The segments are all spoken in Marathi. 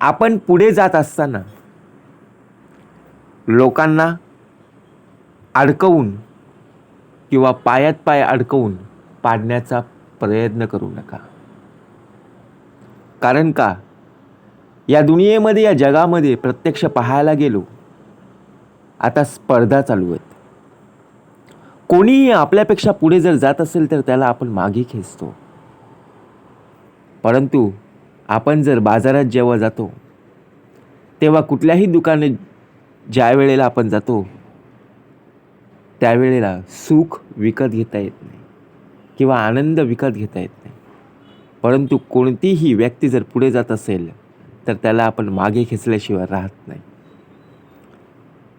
आपण पुढे जात असताना लोकांना अडकवून किंवा पायात पाय अडकवून पाडण्याचा प्रयत्न करू नका. कारण का? या दुनियेमध्ये या जगामध्ये प्रत्यक्ष पाहायला गेलो आता स्पर्धा चालू आहेत. कोणीही आपल्यापेक्षा पुढे जर जात असेल तर त्याला आपण मागे खेचतो. परंतु आपण जर बाजारात जेव्हा जातो तेव्हा कुठल्याही दुकाने ज्या वेळेला आपण जातो त्यावेळेला सुख विकत घेता येत नाही किंवा आनंद विकत घेता येत नाही. परंतु कोणतीही व्यक्ती जर पुढे जात असेल तर त्याला आपण मागे खेचल्याशिवाय राहत नाही.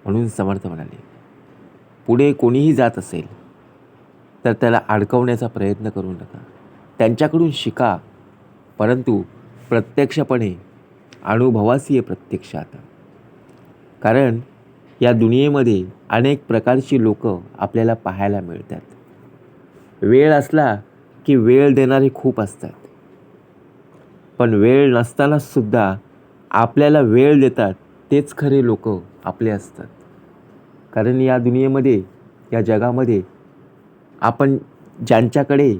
म्हणून समर्थ म्हणाले पुढे कोणीही जात असेल तर त्याला अडकवण्याचा प्रयत्न करू नका. त्यांच्याकडून शिका परंतु प्रत्यक्षपणे अनुभवासी आहे प्रत्यक्ष आता. कारण या दुनियेमध्ये अनेक प्रकारची लोक आपल्याला पाहायला मिळतात. वेळ असला की वेळ देणारे खूप असतात. पण वेळ नसतानासुद्धा आपल्याला वेळ देतात तेच खरे लोक आपले असतात. कारण या दुनियेमध्ये या जगामध्ये आपण ज्यांच्याकडे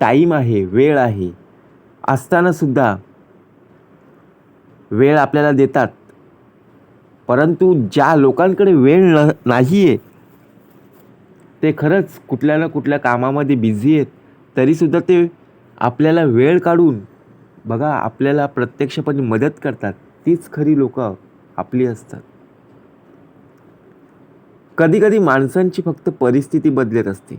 टाईम आहे वेळ आहे असतानासुद्धा वेळ आपल्याला देतात. परंतु ज्या लोकांकडे वेळ न नाही आहे ते खरंच कुठल्या ना कुठल्या कामामध्ये बिझी आहेत. तरीसुद्धा ते आपल्याला वेळ काढून बघा आपल्याला प्रत्यक्षपणे मदत करतात. तीच खरी लोक आपली असतात. कधीकधी माणसांची फक्त परिस्थिती बदलत असते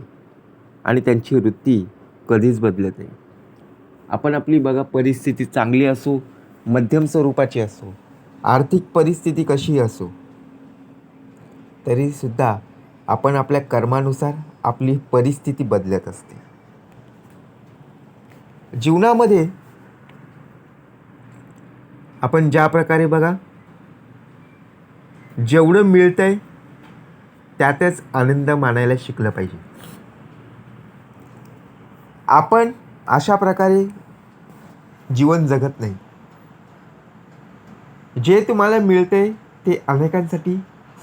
आणि त्यांची वृत्ती कधीच बदलत नाही. आपण आपली बघा परिस्थिती चांगली असो मध्यम स्वरूपाची असो आर्थिक परिस्थिती कशी असो तरीसुद्धा आपण आपल्या कर्मानुसार आपली परिस्थिती बदलत असते. जीवनामध्ये आपण ज्या प्रकारे बघा जेवढं मिळतंय त्यातच आनंद मानायला शिकलं पाहिजे. आपण अशा प्रकारे जीवन जगत नाही. जे तुम्हाला मिळते ते अनेकांसाठी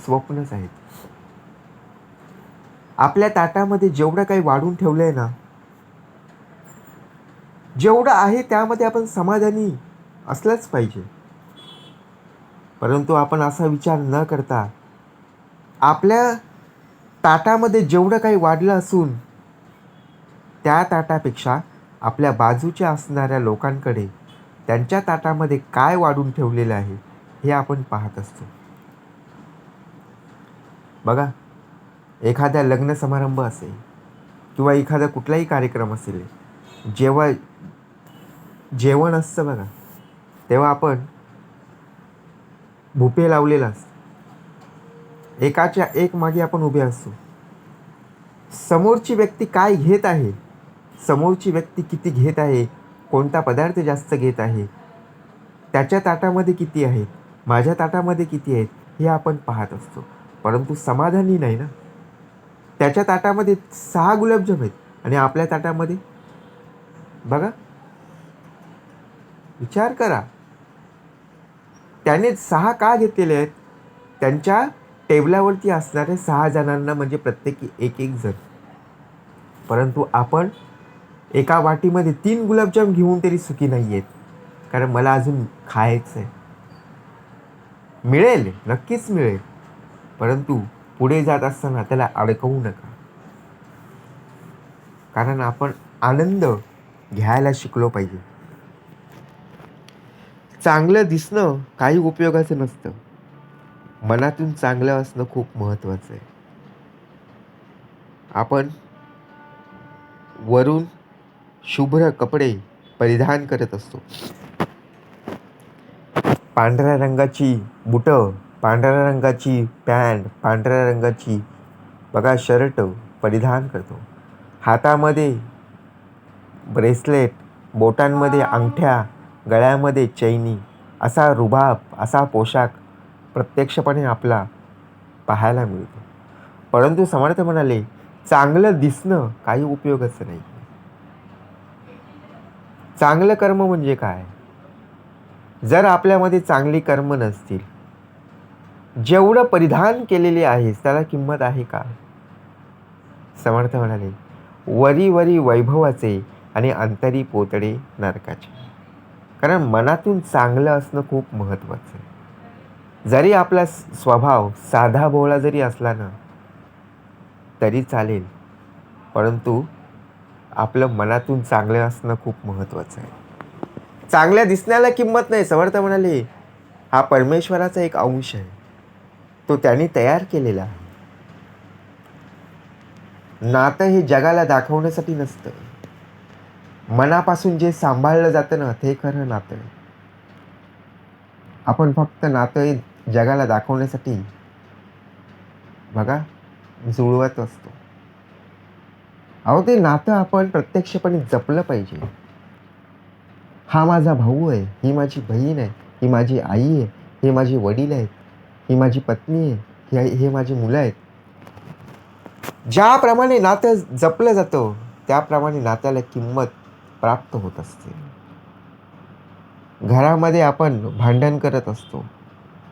स्वप्नच आहेत आपल्या ताटामध्ये जेवढं काही वाढून ठेवलं आहे ना जेवढं आहे त्यामध्ये आपण समाधानी असलंच पाहिजे. परंतु आपण असा विचार न करता आपल्या ताटामध्ये जेवढं काही वाढलं असून त्या ताटापेक्षा आपल्या बाजूच्या असणाऱ्या लोकांकडे त्यांच्या ताटामध्ये काय वाढून ठेवलेलं आहे हे आपण पाहत असतो. बघा एखाद्या लग्न समारंभ असेल किंवा एखादा कुठलाही कार्यक्रम असेल जेव्हा जेवण असतं बघा तेव्हा आपण भुपे लावलेला असतो. एकाच्या एक मागे आपण उभे असतो. समोरची व्यक्ती काय घेत आहे? समोरची व्यक्ती किती घेत आहे? कोणता पदार्थ जास्त घेत आहे? त्याच्या ताटामध्ये किती आहे? माझ्या ताटामध्ये किती आहेत हे आपण पाहत असतो. परंतु समाधानी नाही ना? त्याच्या ताटामध्ये सहा गुलाबजाम आहेत आणि आपल्या ताटामध्ये? बघा. विचार करा. त्याने सहा का घेतलेले आहेत? त्यांच्या टेबलावरती असणाऱ्या सहा जणांना म्हणजे प्रत्येकी एक एक जण. परंतु आपण एका वाटीमध्ये तीन गुलाबजाम घेऊन तरी सुखी नाही आहेत कारण मला अजून खायचं आहे मिळेल नक्कीच मिळेल. परंतु पुढे जात असताना त्याला अडकवू नका. कारण आपण आनंद घ्यायला शिकलो पाहिजे. चांगलं दिसणं काही उपयोगाचं नसतं. मनातून चांगलं असणं खूप महत्त्वाचं आहे. आपण वरून शुभ्र कपडे परिधान करत असतो. पांढऱ्या रंगाची बुटं पांढऱ्या रंगाची पॅन्ट पांढऱ्या रंगाची बघा शर्ट परिधान करतो. हातामध्ये ब्रेसलेट बोटांमध्ये अंगठ्या गळ्यामध्ये चैनी असा रुबाब असा पोशाख प्रत्यक्षपणे आपला पाहायला मिळतो. परंतु समर्थ म्हणाले चांगलं दिसणं काही उपयोगाचं नाही. चांगलं कर्म म्हणजे काय? जर आपल्यामध्ये चांगली कर्म नसतील जेवढं परिधान केलेले आहेस त्याला किंमत आहे का? समर्थ म्हणाले वरी वरी वैभवाचे आणि अंतरी पोतडे नरकाचे. कारण मनातून चांगलं असणं खूप महत्त्वाचं आहे. जरी आपला स्वभाव साधा भोळा जरी असला ना तरी चालेल. परंतु आपलं मनातून चांगलं असणं खूप महत्त्वाचं आहे. चांगल्या दिसण्याला किंमत नाही समर्थ म्हणाले हा परमेश्वराचा एक अंश आहे. तो त्यांनी तयार केलेला नातं हे जगाला दाखवण्यासाठी नसतं. मनापासून जे सांभाळलं जातं ना ते खरं नातं. आपण फक्त नातं हे जगाला दाखवण्यासाठी बघा जुळवत असतो. अहो ते नातं आपण प्रत्यक्षपणे जपलं पाहिजे. हा माझा भाऊ आहे ही माझी बहीण आहे ही माझी आई आहे हे माझे वडील आहेत ही माझी पत्नी आहे हे हे माझी मुलं आहेत. ज्याप्रमाणे नातं जपलं जातं त्याप्रमाणे नात्याला किंमत प्राप्त होत असते. घरामध्ये आपण भांडण करत असतो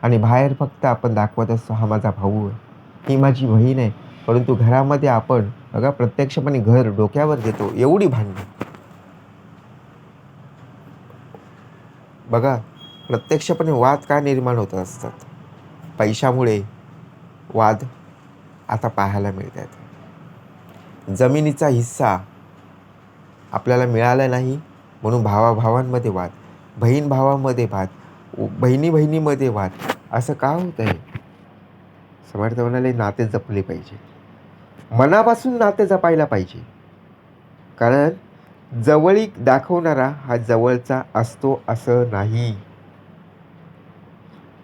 आणि बाहेर फक्त आपण दाखवत असतो हा माझा भाऊ आहे ही माझी बहीण आहे परंतु घरामध्ये आपण बघा प्रत्यक्षपणे घर डोक्यावर घेतो एवढी भांडणं. बघा प्रत्यक्षपणे वाद का निर्माण होत असतात? पैशामुळे वाद आता पाहायला मिळत आहेत जमिनीचा हिस्सा आपल्याला मिळाला नाही म्हणून भावाभावांमध्ये वाद बहीण भावामध्ये वाद उ- बहिणी बहिणीमध्ये वाद असं का होत आहे? समर्थ म्हणाले नाते जपले पाहिजे. मनापासून नाते जपायला पाहिजे. कारण जवळीक दाखवणारा हा जवळचा असतो असं नाही.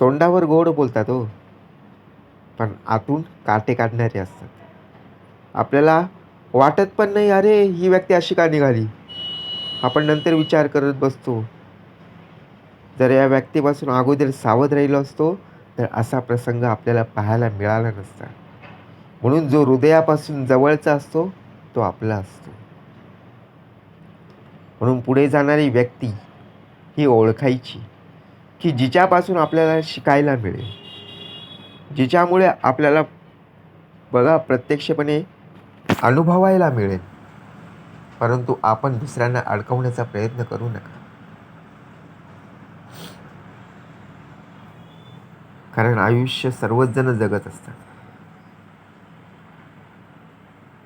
तोंडावर गोड बोलतात हो. पण आतून काटे काढणारे असतात. आपल्याला वाटत पण नाही अरे ही व्यक्ती अशी का निघाली? आपण नंतर विचार करत बसतो. जर या व्यक्तीपासून अगोदर सावध राहिलो असतो तर असा प्रसंग आपल्याला पाहायला मिळाला नसता. म्हणून जो हृदयापासून जवळचा असतो तो आपला असतो. म्हणून पुढे जाणारी व्यक्ती ही ओळखायची की जिच्यापासून आपल्याला शिकायला मिळेल. जिच्यामुळे आपल्याला बघा प्रत्यक्षपणे अनुभवायला मिळेल. परंतु आपण दुसऱ्यांना अडकवण्याचा प्रयत्न करू नका. कारण आयुष्य सर्वच जण जगत असतात.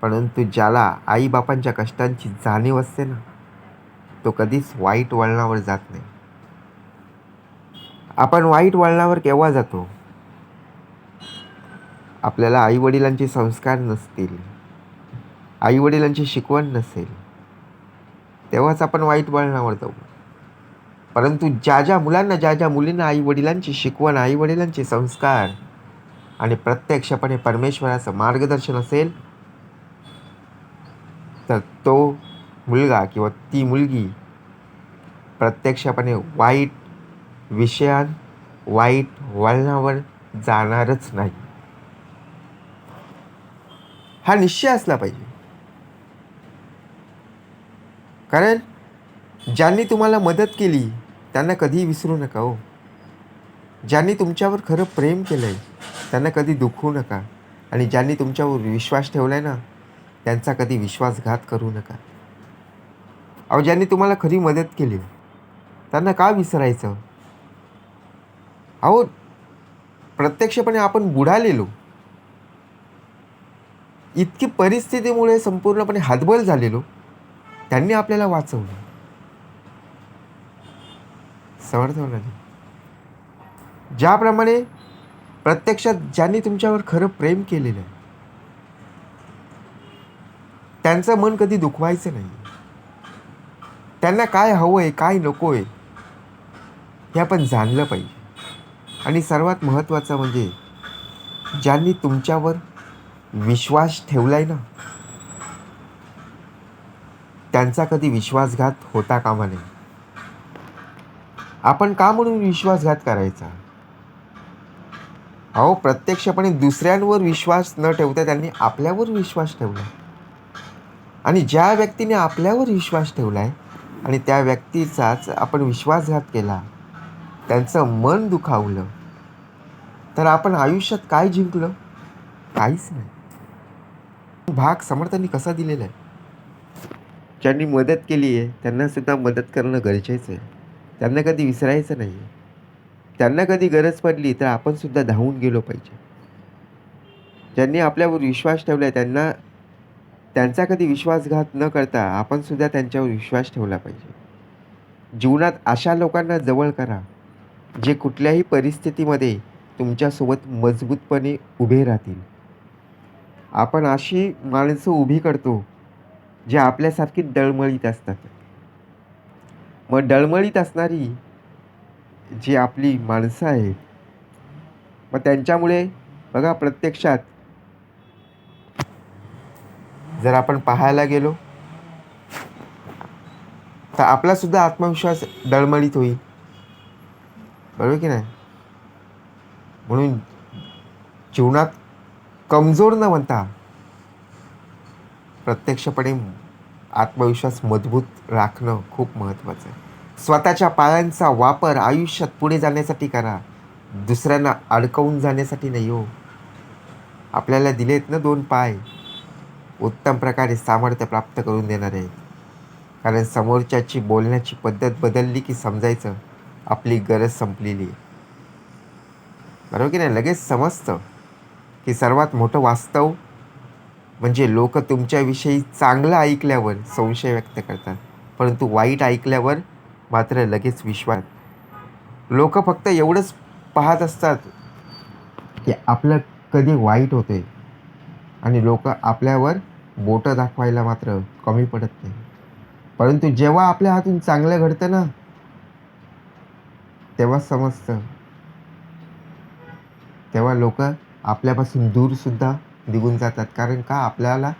परंतु ज्याला आईबापांच्या कष्टांची जाणीव असते ना तो कधीच वाईट वळणावर जात नाही. आपण वाईट वळणावर केव्हा जातो? आपल्याला आईवडिलांचे संस्कार नसतील. आईवडिलांची शिकवण नसेल. तेव्हाच आपण वाईट वळणावर जाऊ. परंतु ज्या ज्या मुलांना ज्या ज्या मुलींना आईवडिलांची शिकवण आईवडिलांचे संस्कार आणि प्रत्यक्षपणे परमेश्वराचं मार्गदर्शन असेल तर तो मुलगा किंवा ती मुलगी प्रत्यक्षपणे वाईट विषयात वाईट वळणावर जाणारच नाही. हा निश्चय असला पाहिजे. कारण ज्यांनी तुम्हाला मदत केली त्यांना कधीही विसरू नका हो. ज्यांनी तुमच्यावर खरं प्रेम केलं आहे त्यांना कधी दुखवू नका. आणि ज्यांनी तुमच्यावर विश्वास ठेवला आहे ना त्यांचा कधी विश्वासघात करू नका. अहो ज्यांनी तुम्हाला खरी मदत केली त्यांना का विसरायचं? अहो प्रत्यक्षपणे आपण बुडालेलो. इतकी परिस्थितीमुळे संपूर्णपणे हातबल झालेलो. त्यांनी आपल्याला वाचवलं. समर्थ म्हणाले ज्याप्रमाणे प्रत्यक्षात ज्यांनी तुमच्यावर खरं प्रेम केलेलं आहे त्यांचं मन कधी दुखवायचं नाही. त्यांना काय हवं आहे काय नको आहे हे आपण जाणलं पाहिजे. आणि सर्वात महत्त्वाचं म्हणजे ज्यांनी तुमच्यावर विश्वास ठेवलाय ना त्यांचा कधी विश्वासघात होता कामा नये. आपण का म्हणून विश्वासघात करायचा? अहो प्रत्यक्षपणे दुसऱ्यांवर विश्वास न ठेवता त्यांनी आपल्यावर विश्वास ठेवला. आणि ज्या व्यक्तीने आपल्यावर विश्वास ठेवला आहे आणि त्या व्यक्तीचाच आपण विश्वासघात केला. त्यांचं मन दुखावलं. तर आपण आयुष्यात काय जिंकलं? काहीच नाही. भाग समर्थांनी कसा दिलेला आहे ज्यांनी मदत केली आहे त्यांना सुद्धा मदत करणं गरजेचं आहे. त्यांना कधी विसरायचं नाही. त्यांना कधी गरज पडली तर आपण सुद्धा धावून गेलो पाहिजे. ज्यांनी आपल्यावर विश्वास ठेवला आहे त्यांना त्यांचा कधी विश्वासघात न करता आपण सुद्धा त्यांच्यावर विश्वास ठेवला पाहिजे. जीवनात अशा लोकांना जवळ करा जे कुठल्याही परिस्थितीमध्ये तुमच्यासोबत मजबूतपणे उभे राहतील. आपण अशी माणसं उभी करतो जे आपल्यासारखी डळमळीत असतात. मग डळमळीत असणारी जी आपली माणसं आहेत मग त्यांच्यामुळे बघा प्रत्यक्षात जर आपण पाहायला गेलो तर आपलासुद्धा आत्मविश्वास डळमळीत होईल. बरोबर की नाही? म्हणून जीवनात कमजोर न म्हणता प्रत्यक्षपणे आत्मविश्वास मजबूत राखणं खूप महत्त्वाचं आहे. स्वतःच्या पायांचा वापर आयुष्यात पुढे जाण्यासाठी करा. दुसऱ्यांना अडकवून जाण्यासाठी नाही हो. आपल्याला दिलेत ना दोन पाय? उत्तम प्रकारे सामर्थ्य प्राप्त करून देणार आहेत. कारण समोरच्याची बोलण्याची पद्धत बदलली की समजायचं आपली गरज संपलेली बरोबर की नाही? लगेच समजतं की सर्वात मोठं वास्तव म्हणजे लोक तुमच्याविषयी चांगलं ऐकल्यावर संशय व्यक्त करतात परंतु वाईट ऐकल्यावर मात्र लगेच विश्वास. लोक फक्त एवढंच पाहत असतात की आपलं कधी वाईट होते आणि लोक आपल्यावर बोटं दाखवायला मात्र कमी पडत नाही. परंतु जेव्हा आपल्या हातून चांगलं घडतं ना तेव्हा समजतं. तेव्हा लोक आपल्यापासून दूरसुद्धा निघून जातात. कारण का? आपल्याला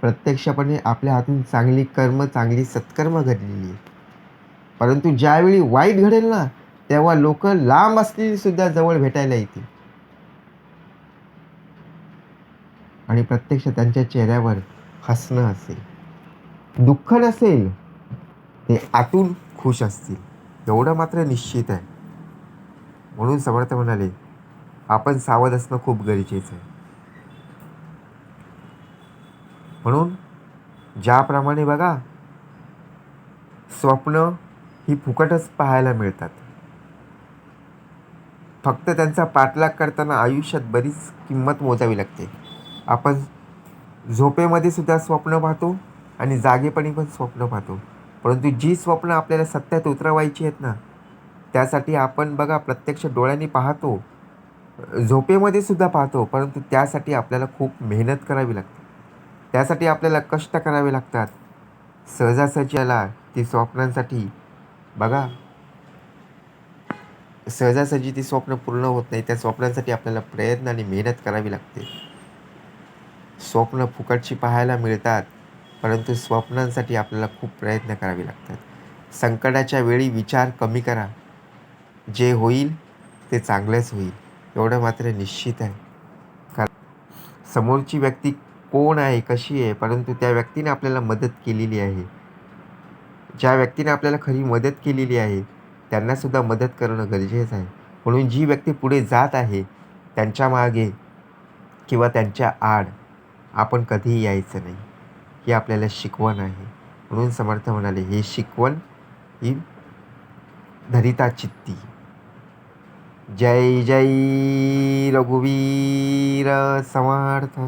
प्रत्यक्षपणे आपल्या हातून चांगली कर्म चांगली सत्कर्म घडलेली आहे परंतु ज्यावेळी वाईट घडेल ना तेव्हा लोक लांब असलेली सुद्धा जवळ भेटायला येतील. आणि प्रत्यक्ष त्यांच्या चेहऱ्यावर हसणं असेल. दुःख नसेल ते आतून खुश असतील. एवढं मात्र निश्चित आहे. म्हणून समर्थ म्हणाले आपण सावध असणं खूप गरजेचं आहे. म्हणून ज्याप्रमाणे बघा स्वप्न ही फुकटच पाहायला मिळतात. फक्त त्यांचा पाठलाग करताना आयुष्यात बरीच किंमत मोजावी लागते. आपण झोपेमध्ये सुद्धा स्वप्न पाहतो आणि जागेपणी पण स्वप्न पाहतो. परंतु जी स्वप्न आपल्याला सत्यात उतरवायची आहेत ना त्यासाठी आपण बघा प्रत्यक्ष डोळ्यांनी पाहतो झोपेमध्ये सुद्धा पाहतो परंतु त्यासाठी आपल्याला खूप मेहनत करावी लागते. त्यासाठी आपल्याला कष्ट करावे लागतात. सहजासहजी आला ती स्वप्नांसाठी बघा सहजासहजी ती स्वप्न पूर्ण होत नाही त्या स्वप्नांसाठी आपल्याला प्रयत्न आणि मेहनत करावी लागते. स्वप्न फुकटची पाहायला मिळतात परंतु स्वप्नांसाठी आपल्याला खूप प्रयत्न करावे लागतात. संकटाच्या वेळी विचार कमी करा. जे होईल ते चांगलंच होईल. एवढं मात्र निश्चित आहे. कारण समोरची व्यक्ती कोण आहे कशी आहे परंतु त्या व्यक्तीने आपल्याला मदत केलेली आहे. ज्या व्यक्तीने आपल्याला खरी मदत केलेली आहे त्यांनासुद्धा मदत करणं गरजेचं आहे. म्हणून जी व्यक्ती पुढे जात आहे त्यांच्या मागे किंवा त्यांच्या आड आपण कधीही यायचं नाही. ही आपल्याला शिकवण आहे. म्हणून समर्थ म्हणाले हे शिकवण ही धरिता चित्ती जय जय रघुवीर समर्थ.